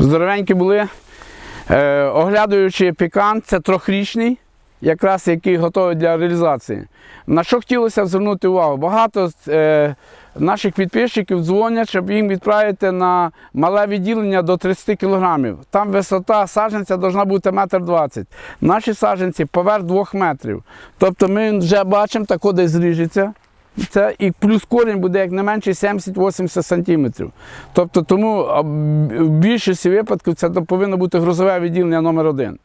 Здоровенькі були. Е, оглядаючи пікан, це трьохрічний, якраз який готовий для реалізації. На що хотілося звернути увагу? Багато е, наших підписчиків дзвонять, щоб їм відправити на мале відділення до 30 кг. Там висота саджанця повинна бути 1,20 м. Наші саджанці поверх 2 метрів. Тобто ми вже бачимо, тако десь зріжеться. Це і плюс корінь буде як не менше 70-80 см. Тобто тому в більшості випадків це повинно бути грузове відділення номер один.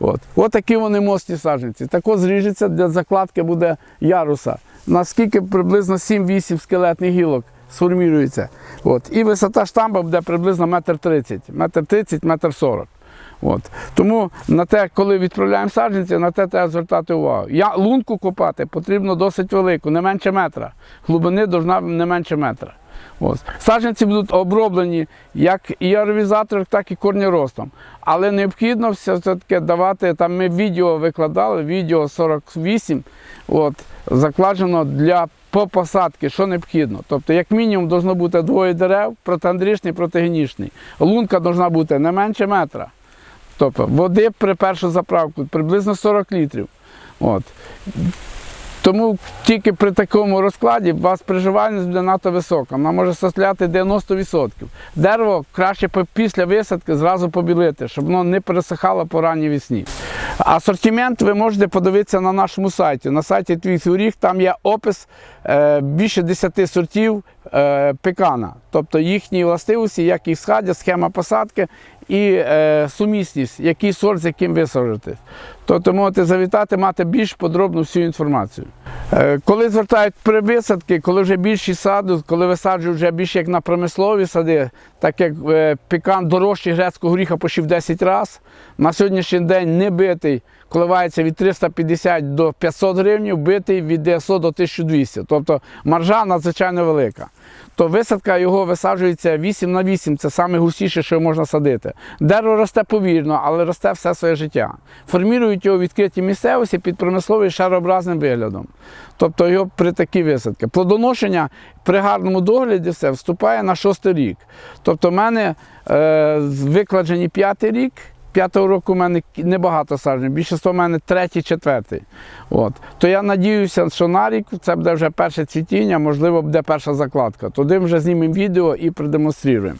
От. От такі вони мості саджанці. Тако зріжеться, для закладки буде яруса. Наскільки приблизно 7-8 скелетних гілок сформірується. От. І висота штамба буде приблизно 1,30 м, 1,30 м, 1,40 м. От. Тому на те, коли відправляємо саджанці, на те треба звертати увагу. Я, лунку копати потрібно досить велику, не менше метра. Глибини должна не менше метра. От. Саджанці будуть оброблені як і аеровізатором, так і корніростом. Але необхідно все-таки давати, там ми відео викладали, відео 48, от, закладено для по посадки, що необхідно. Тобто, як мінімум, должно бути двоє дерев, протиандрічний, протигенічний. Лунка должна бути не менше метра. Тобто води при першу заправку приблизно 40 літрів. От. Тому тільки при такому розкладі у вас приживальність буде надто висока. Вона може составляти 90%. Дерево краще після висадки зразу побілити, щоб воно не пересихало по ранній весні. Асортимент ви можете подивитися на нашому сайті. На сайті Твій Ріг там є опис е, більше 10 сортів е, пекана, тобто їхні властивості, як їх схадять, схема посадки і е, сумісність, який сорт з яким висаджувати. Тобто можете завітати, мати більш подробну всю інформацію. Е, коли звертають при висадки, коли вже більші саду, коли висаджують вже більше як на промислові сади, так як пікан пекан дорожчий грецького горіха почти 10 разів, на сьогоднішній день не битий коливається від 350 до 500 гривень, битий від 900 до 1200. Тобто маржа надзвичайно велика. То висадка його висаджується 8 на 8, це найгустіше, що можна садити. Дерево росте повільно, але росте все своє життя. Формірують його відкриті місцевості під промисловим шарообразним виглядом. Тобто його при такій висадці. Плодоношення при гарному догляді все вступає на шостий рік. Тобто в мене е, викладені п'ятий рік. П'ятого року в мене небагато саджень, більшість в мене третій, четвертий. От. То я надіюся, що на рік це буде вже перше цвітіння, можливо, буде перша закладка. Туди вже знімемо відео і продемонструємо.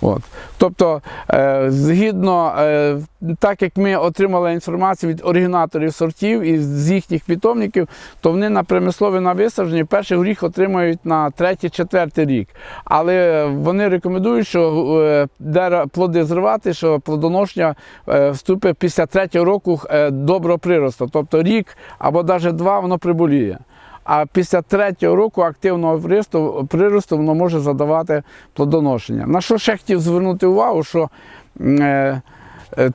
От. Тобто, е, згідно, е, так як ми отримали інформацію від оригінаторів сортів і з їхніх питомників, то вони на промислові на висадженні перший горіх отримують на третій-четвертий рік. Але вони рекомендують, що е, плоди зривати, що плодоношення е, вступить після третього року е, доброго приросту. Тобто рік або навіть два воно приболіє. А після третього року активного приросту, приросту воно може задавати плодоношення. На що ще хотів звернути увагу, що е,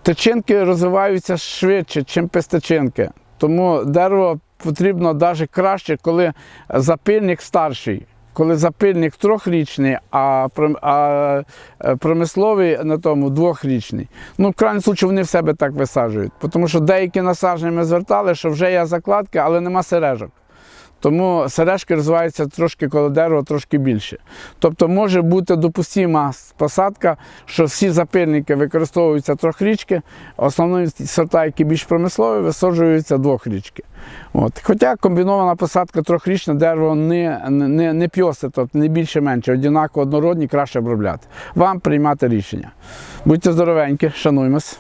тичинки розвиваються швидше, ніж пестичинки. Тому дерево потрібно навіть краще, коли запильник старший. Коли запильник трьохрічний, а, е, промисловий на тому двохрічний. Ну, в крайньому случаю вони в себе так висаджують. Тому що деякі насадження ми звертали, що вже є закладки, але нема сережок. Тому сережки розвиваються трошки коло дерева, трошки більше. Тобто може бути допустима посадка, що всі запильники використовуються трьохрічки, основні сорта, які більш промислові, висаджуються двохрічки. От. Хоча комбінована посадка трьохрічне дерево не, не, не п'йосте, тобто не більше менше, однаково однородні, краще обробляти. Вам приймати рішення. Будьте здоровенькі, шануємось.